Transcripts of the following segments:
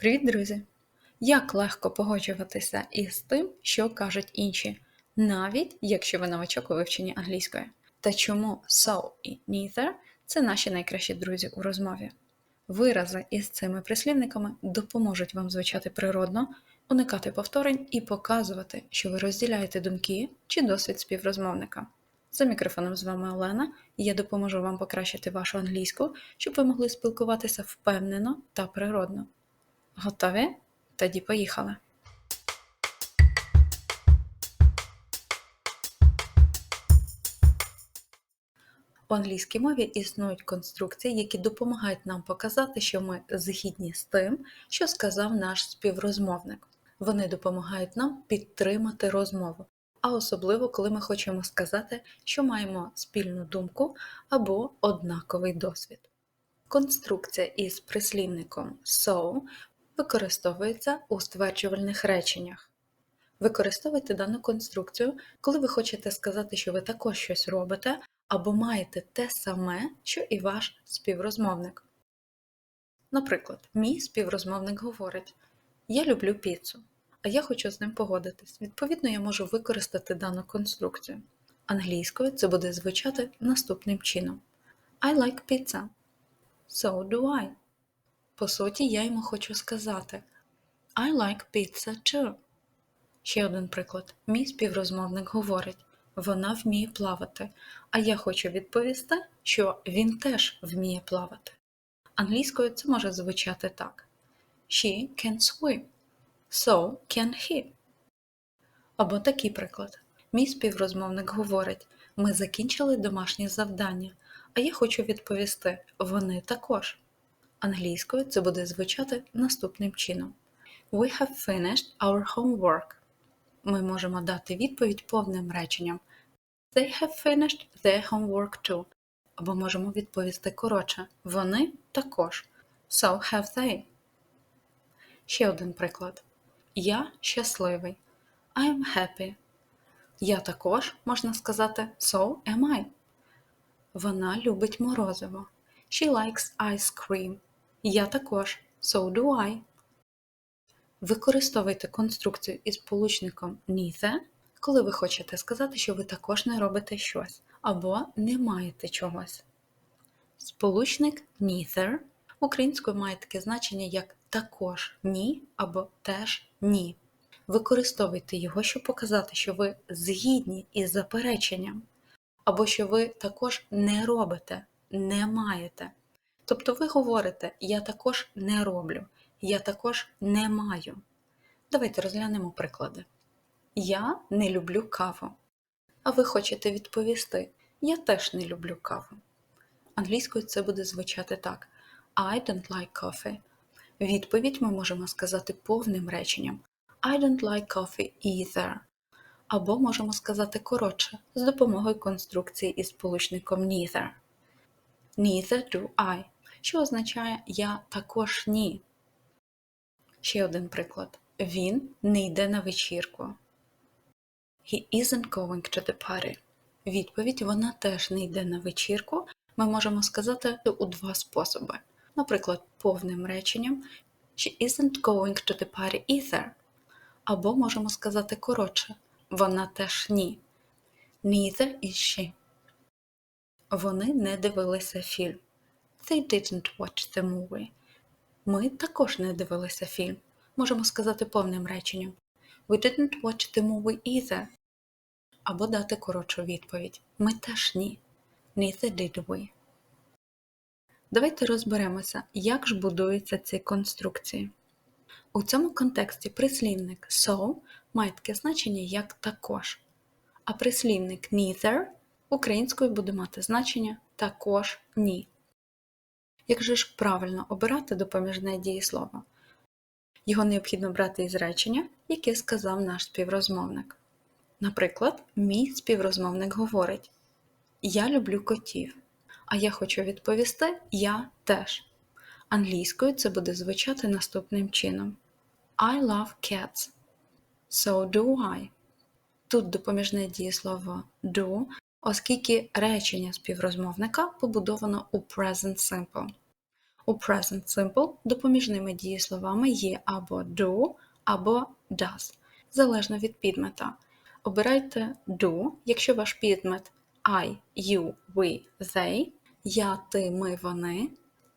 Привіт, друзі! Як легко погоджуватися із тим, що кажуть інші, навіть якщо ви новачок у вивченні англійської. Та чому so і neither це наші найкращі друзі у розмові. Вирази із цими прислівниками допоможуть вам звучати природно, уникати повторень і показувати, що ви розділяєте думки чи досвід співрозмовника. За мікрофоном з вами Олена, і я допоможу вам покращити вашу англійську, щоб ви могли спілкуватися впевнено та природно. Готові? Тоді поїхали. У англійській мові існують конструкції, які допомагають нам показати, що ми згідні з тим, що сказав наш співрозмовник. Вони допомагають нам підтримати розмову, а особливо, коли ми хочемо сказати, що маємо спільну думку або однаковий досвід. Конструкція із прислівником so використовується у стверджувальних реченнях. Використовуйте дану конструкцію, коли ви хочете сказати, що ви також щось робите або маєте те саме, що і ваш співрозмовник. Наприклад, мій співрозмовник говорить: Я люблю піцу, а я хочу з ним погодитись. Відповідно, я можу використати дану конструкцію. Англійською це буде звучати наступним чином: I like pizza. So do I. По суті, я йому хочу сказати I like pizza too. Ще один приклад. Мій співрозмовник говорить вона вміє плавати, а я хочу відповісти, що він теж вміє плавати. Англійською це може звучати так: She can swim. So can he. Або такий приклад. Мій співрозмовник говорить: Ми закінчили домашнє завдання, а я хочу відповісти вони також. Англійською це буде звучати наступним чином: We have finished our homework. Ми можемо дати відповідь повним реченням. They have finished their homework too. Або можемо відповісти коротше. Вони також. So have they. Ще один приклад. Я щасливий. I am happy. Я також можна сказати So am I. Вона любить морозиво. She likes ice cream. Я також. So do I. Використовуйте конструкцію із получником neither, коли ви хочете сказати, що ви також не робите щось або не маєте чогось. Сполучник neither українською має таке значення як також ні або теж ні. Використовуйте його, щоб показати, що ви згідні із запереченням, або що ви також не робите, не маєте. Тобто ви говорите, я також не роблю, я також не маю. Давайте розглянемо приклади. Я не люблю каву. А ви хочете відповісти: Я теж не люблю каву. Англійською це буде звучати так: I don't like coffee. Відповідь ми можемо сказати повним реченням I don't like coffee either. Або можемо сказати коротше з допомогою конструкції із сполучником neither. Neither do I, що означає Я також ні. Ще один приклад. Він не йде на вечірку. He isn't going to the party. Відповідь вона теж не йде на вечірку. Ми можемо сказати у два способи. Наприклад, повним реченням She isn't going to the party either. Або можемо сказати коротше. Вона теж ні. Neither is she. Вони не дивилися фільм. They didn't watch the movie. Ми також не дивилися фільм. Можемо сказати повним реченням. We didn't watch the movie either. Або дати коротшу відповідь. Ми теж ні. Neither did we. Давайте розберемося, як ж будуються ці конструкції. У цьому контексті прислівник so має таке значення як також, а прислівник neither українською буде мати значення також ні. Як же ж правильно обирати допоміжне дієслово? Його необхідно брати із речення, яке сказав наш співрозмовник. Наприклад, мій співрозмовник говорить: Я люблю котів. А я хочу відповісти Я теж. Англійською це буде звучати наступним чином: I love cats. So do I. Тут допоміжне дієслово do, оскільки речення співрозмовника побудовано у present simple. У present simple допоміжними дієсловами є або do, або does, залежно від підмета. Обирайте do, якщо ваш підмет I, you, we, they, я, ти, ми, вони,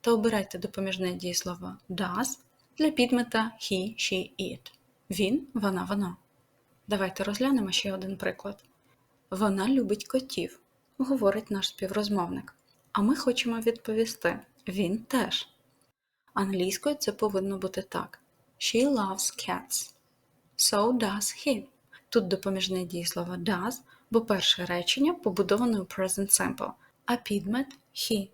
та обирайте допоміжне дієслово does для підмета he, she, it. Він, вона, воно. Давайте розглянемо ще один приклад. Вона любить котів, говорить наш співрозмовник. А ми хочемо відповісти він теж. Англійською це повинно бути так: She loves cats. So does he. Тут допоміжне дієслово does, бо перше речення побудоване у present simple, а підмет he.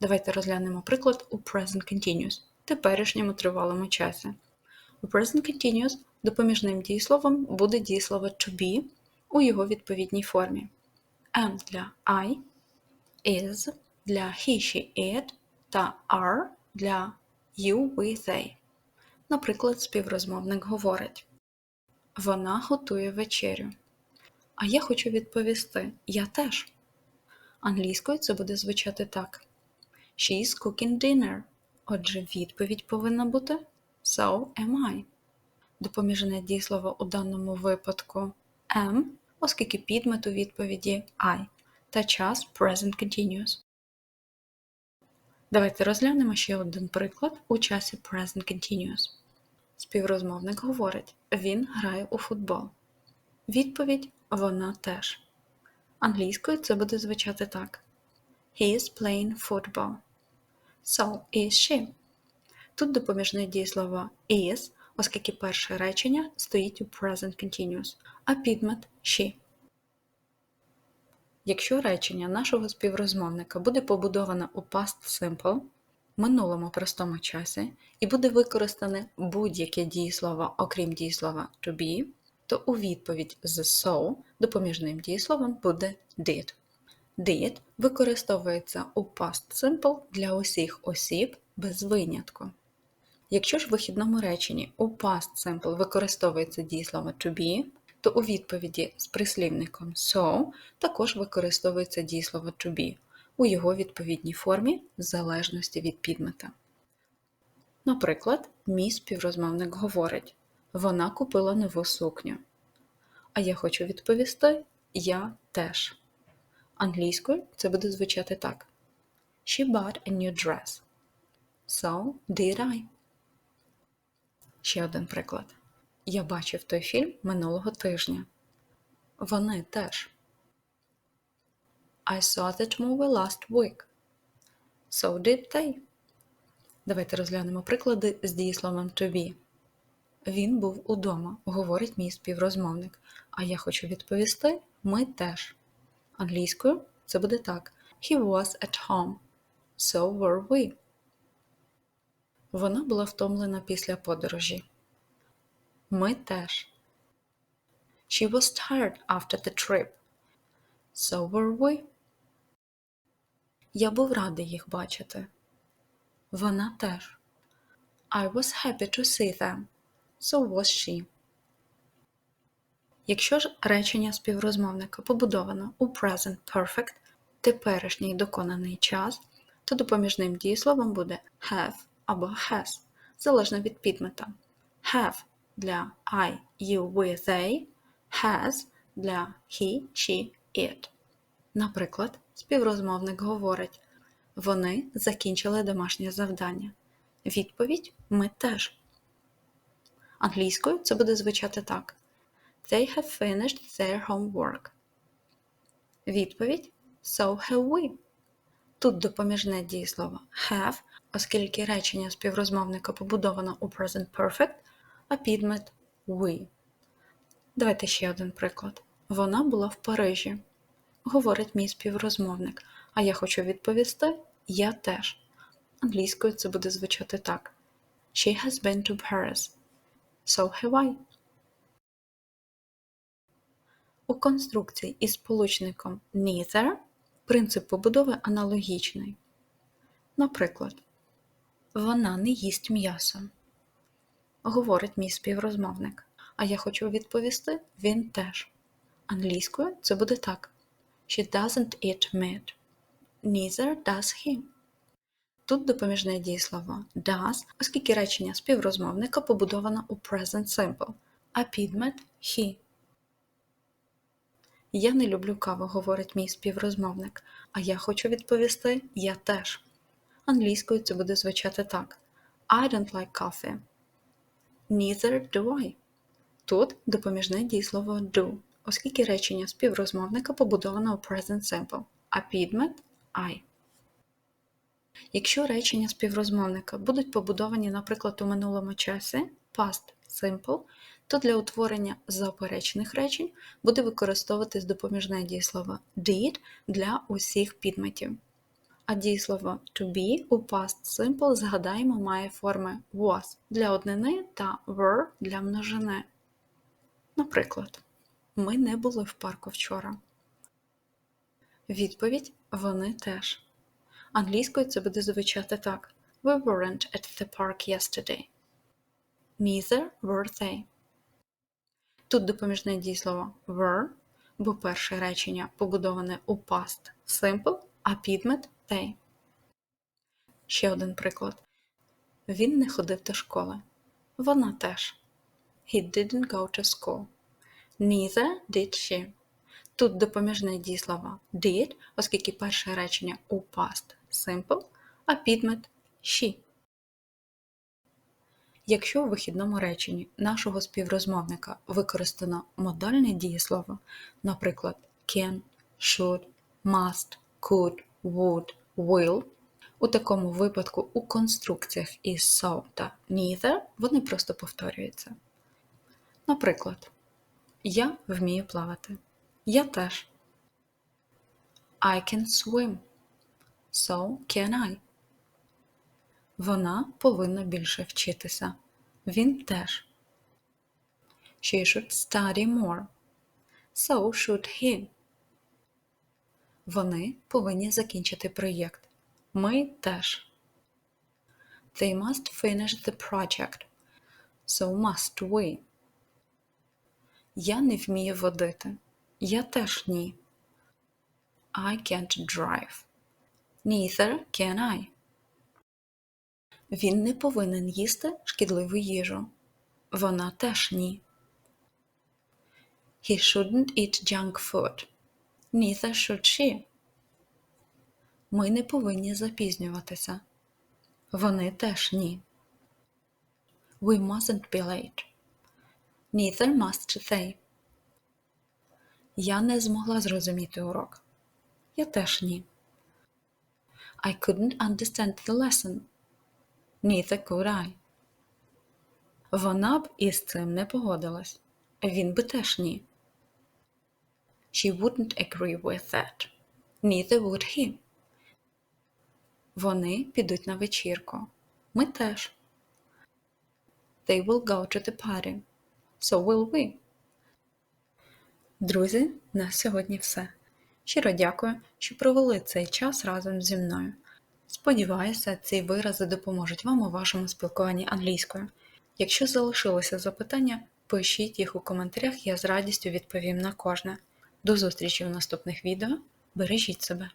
Давайте розглянемо приклад у present continuous, теперішньому тривалому часі. У present continuous допоміжним дієсловом буде дієслово to be у його відповідній формі. Am для I, is для he, she, it та are для you, we, they. Наприклад, співрозмовник говорить: Вона готує вечерю. А я хочу відповісти: Я теж. Англійською це буде звучати так: She is cooking dinner. Отже, відповідь повинна бути So am I. Допоміжне дієслово у даному випадку am, оскільки підмет у відповіді I та час present continuous. Давайте розглянемо ще один приклад у часі present continuous. Співрозмовник говорить: Він грає у футбол. Відповідь вона теж. Англійською це буде звучати так: He is playing football. So is she. Тут допоміжне дієслово is, оскільки перше речення стоїть у present continuous, а підмет she. Якщо речення нашого співрозмовника буде побудоване у past simple, минулому простому часі, і буде використане будь-яке дієслово, окрім дієслова to be, то у відповідь з so допоміжним дієсловом буде did. Did використовується у past simple для усіх осіб без винятку. Якщо ж в вихідному реченні у past simple використовується дієслово to be, то у відповіді з прислівником so також використовується дієслово to be у його відповідній формі в залежності від підмета. Наприклад, мій співрозмовник говорить: Вона купила нову сукню. А я хочу відповісти Я теж. Англійською це буде звучати так: She bought a new dress. So did I. Ще один приклад. Я бачив той фільм минулого тижня. Вони теж. I saw that movie last week. So did they. Давайте розглянемо приклади з дієсловом to be. Він був удома, говорить мій співрозмовник. А я хочу відповісти ми теж. Англійською це буде так: He was at home. So were we. Вона була втомлена після подорожі. Ми теж. She was tired after the trip. So were we. Я був радий їх бачити. Вона теж. I was happy to see them. So was she. Якщо ж речення співрозмовника побудовано у present perfect, теперішній доконаний час, то допоміжним дієсловом буде have або has, залежно від підмета. Have для I, you, we, they, has для he, she, it. Наприклад, співрозмовник говорить: Вони закінчили домашнє завдання. Відповідь ми теж. Англійською це буде звучати так: They have finished their homework. Відповідь So have we. Тут допоміжне дієслово have, оскільки речення співрозмовника побудовано у present perfect, а підмет we. Давайте ще один приклад. Вона була в Парижі. Говорить мій співрозмовник. А я хочу відповісти я теж. Англійською це буде звучати так: She has been to Paris. So have I. У конструкції із сполучником neither принцип побудови аналогічний. Наприклад, вона не їсть м'ясо. Говорить мій співрозмовник. А я хочу відповісти він теж. Англійською це буде так: She doesn't eat meat. Neither does he. Тут допоміжне дієслово does, оскільки речення співрозмовника побудовано у present simple, а підмет he. Я не люблю каву, говорить мій співрозмовник, а я хочу відповісти я теж. Англійською це буде звучати так: I don't like coffee. Neither do I. Тут допоміжне дієслово do, оскільки речення співрозмовника побудовано у present simple, а підмет I. Якщо речення співрозмовника будуть побудовані, наприклад, у минулому часі past simple, то для утворення заперечених речень буде використовуватись допоміжне дієслово did для усіх підметів. А дієслово to be у past simple, згадаємо, має форми was для однини та were для множини. Наприклад, ми не були в парку вчора. Відповідь вони теж. Англійською це буде звучати так: We weren't at the park yesterday. Neither were they. Тут допоміжне дієслово were, бо перше речення побудоване у past simple, а підмет they. Ще один приклад. Він не ходив до школи. Вона теж. He didn't go to school. Neither did she. Тут допоміжне дієслово did, оскільки перше речення у past simple, а підмет she. Якщо у вихідному реченні нашого співрозмовника використано модальне дієслово, наприклад, can, should, must, could, would, will, у такому випадку у конструкціях із so та neither вони просто повторюються. Наприклад, я вмію плавати. Я теж. I can swim. So can I. Вона повинна більше вчитися. Він теж. She should study more. So should he. Вони повинні закінчити проєкт. Ми теж. They must finish the project. So must we. Я не вмію водити. Я теж ні. I can't drive. Neither can I. Він не повинен їсти шкідливу їжу. Вона теж ні. He shouldn't eat junk food. Neither should she. Ми не повинні запізнюватися. Вони теж ні. We mustn't be late. Neither must they. Я не змогла зрозуміти урок. Я теж ні. I couldn't understand the lesson. Neither could I. Вона б із цим не погодилась. Він би теж ні. She wouldn't agree with that. Neither would he. Вони підуть на вечірку. Ми теж. They will go to the party. So will we. Друзі, на сьогодні все. Щиро дякую, що провели цей час разом зі мною. Сподіваюся, ці вирази допоможуть вам у вашому спілкуванні англійською. Якщо залишилося запитання, пишіть їх у коментарях, я з радістю відповім на кожне. До зустрічі в наступних відео. Бережіть себе!